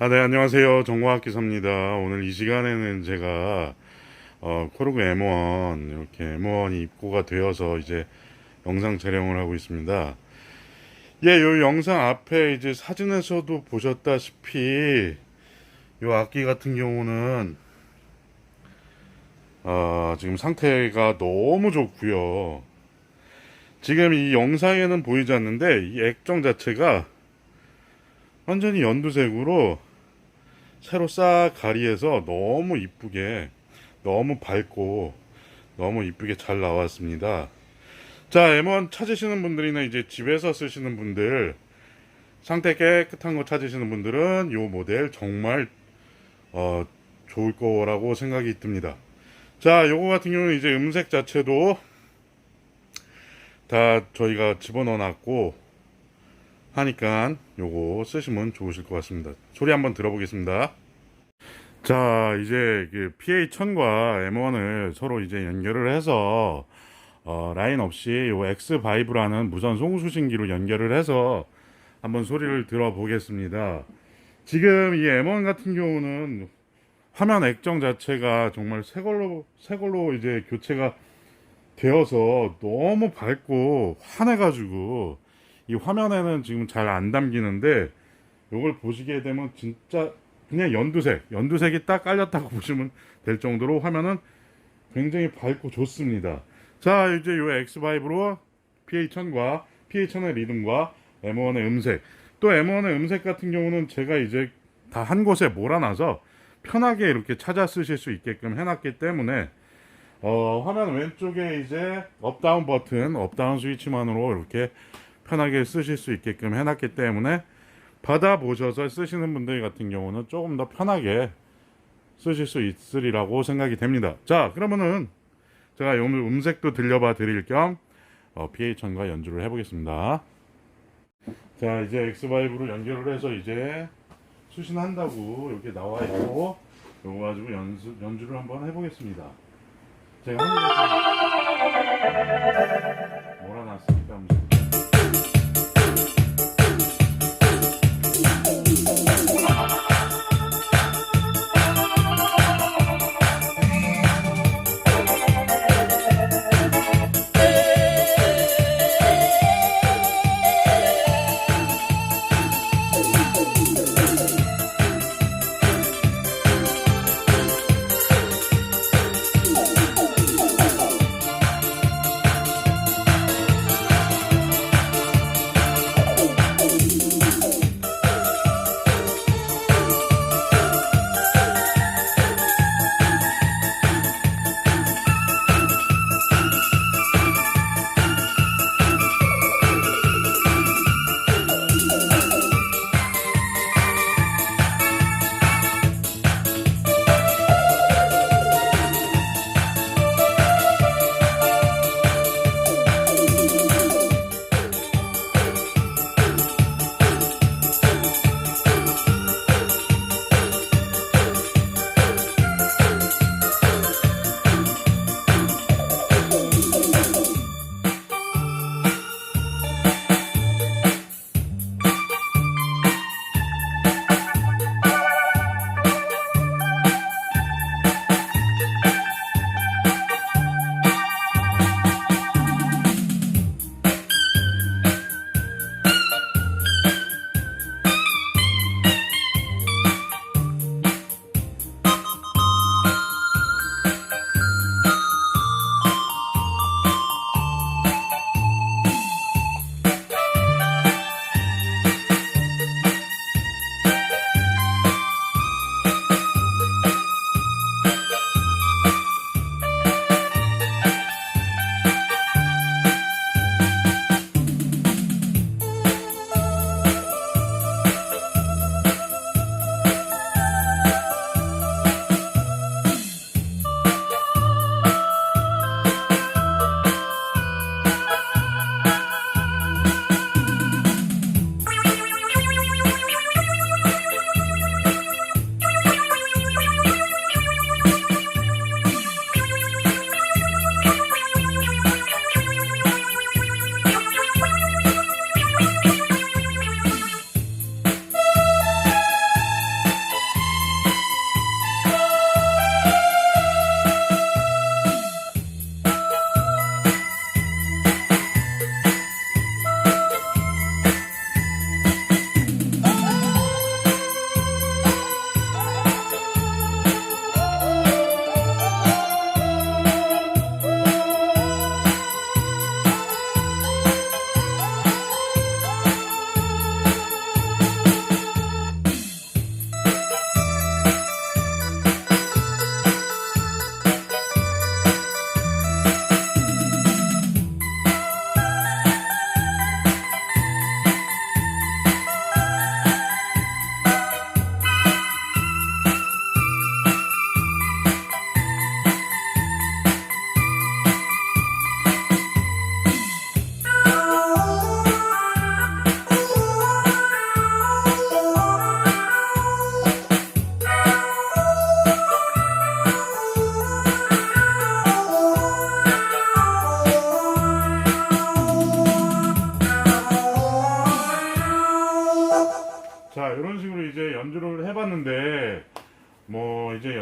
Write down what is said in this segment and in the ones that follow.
아, 네, 안녕하세요. 정과학 기사입니다. 오늘 이 시간에는 제가, 어, 코르그 M1, 이렇게 M1이 입고가 되어서 이제 영상 촬영을 하고 있습니다. 예, 요 영상 앞에 이제 사진에서도 보셨다시피, 요 악기 같은 경우는, 어, 지금 상태가 너무 좋고요 지금 이 영상에는 보이지 않는데, 이 액정 자체가 완전히 연두색으로 새로 싹 가리해서 너무 이쁘게 너무 밝고 너무 이쁘게 잘 나왔습니다. 자, M1 찾으시는 분들이나 이제 집에서 쓰시는 분들 상태 깨끗한 거 찾으시는 분들은 요 모델 정말 어, 좋을 거라고 생각이 듭니다. 자, 요거 같은 경우는 이제 음색 자체도 다 저희가 집어넣어 놨고 하니까 요거 쓰시면 좋으실 것 같습니다. 소리 한번 들어보겠습니다. 자, 이제 그 PA1000과 M1을 서로 이제 연결을 해서 어, 라인 없이 요 X5라는 무선 송수신기로 연결을 해서 한번 소리를 들어보겠습니다. 지금 이 M1 같은 경우는 화면 액정 자체가 정말 새 걸로 새 걸로 이제 교체가 되어서 너무 밝고 환해가지고 이 화면에는 지금 잘 안 담기는데 이걸 보시게 되면 진짜 그냥 연두색, 연두색이 딱 깔렸다고 보시면 될 정도로 화면은 굉장히 밝고 좋습니다. 자, 이제 이 X5로 PA1000과 PA1000의 리듬과 M1의 음색, 또 M1의 음색 같은 경우는 제가 이제 다 한 곳에 몰아놔서 편하게 이렇게 찾아 쓰실 수 있게끔 해놨기 때문에 어, 화면 왼쪽에 이제 업다운 버튼, 업다운 스위치만으로 이렇게 편하게 쓰실 수 있게끔 해놨기 때문에 받아보셔서 쓰시는 분들 같은 경우는 조금 더 편하게 쓰실 수 있으리라고 생각이 됩니다. 자, 그러면은 제가 오늘 음색도 들려봐 드릴 겸 어, PA1000과 연주를 해보겠습니다. 자, 이제 X5로 연결을 해서 이제 수신한다고 이렇게 나와 있고 요거 가지고 연수, 연주를 한번 해보겠습니다. 제가 한개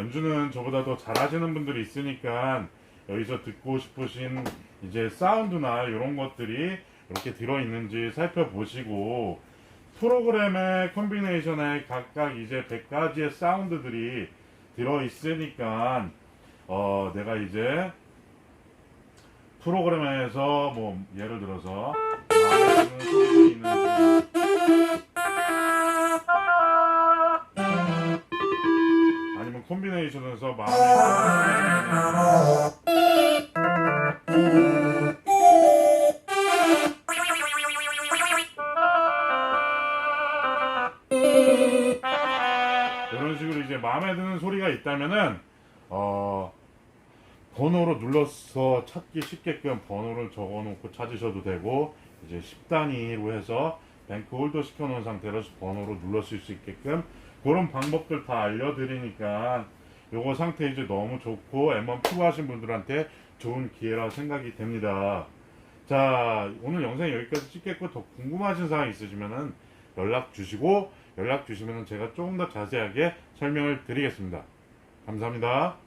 연주는 저보다 더 잘하시는 분들이 있으니까, 여기서 듣고 싶으신 이제 사운드나 이런 것들이 이렇게 들어있는지 살펴보시고, 프로그램의 컨비네이션에 각각 이제 100가지의 사운드들이 들어있으니까, 어, 내가 이제 프로그램에서 뭐, 예를 들어서, 마음에 드는 소리가 있는지, 콤비네이션에서 드는 이런 식으로 이제 마음에 드는 소리가 있다면은 어 번호로 눌러서 찾기 쉽게끔 번호를 적어놓고 찾으셔도 되고 이제 10단위로 해서 뱅크 홀더 시켜놓은 상태로 번호로 눌렀을 수 있게끔 그런 방법들 다 알려드리니까 요거 상태 이제 너무 좋고 M1 피부하신 분들한테 좋은 기회라 생각이 됩니다. 자 오늘 영상 여기까지 찍겠고 더 궁금하신 사항 있으시면은 연락 주시고 연락 주시면은 제가 조금 더 자세하게 설명을 드리겠습니다. 감사합니다.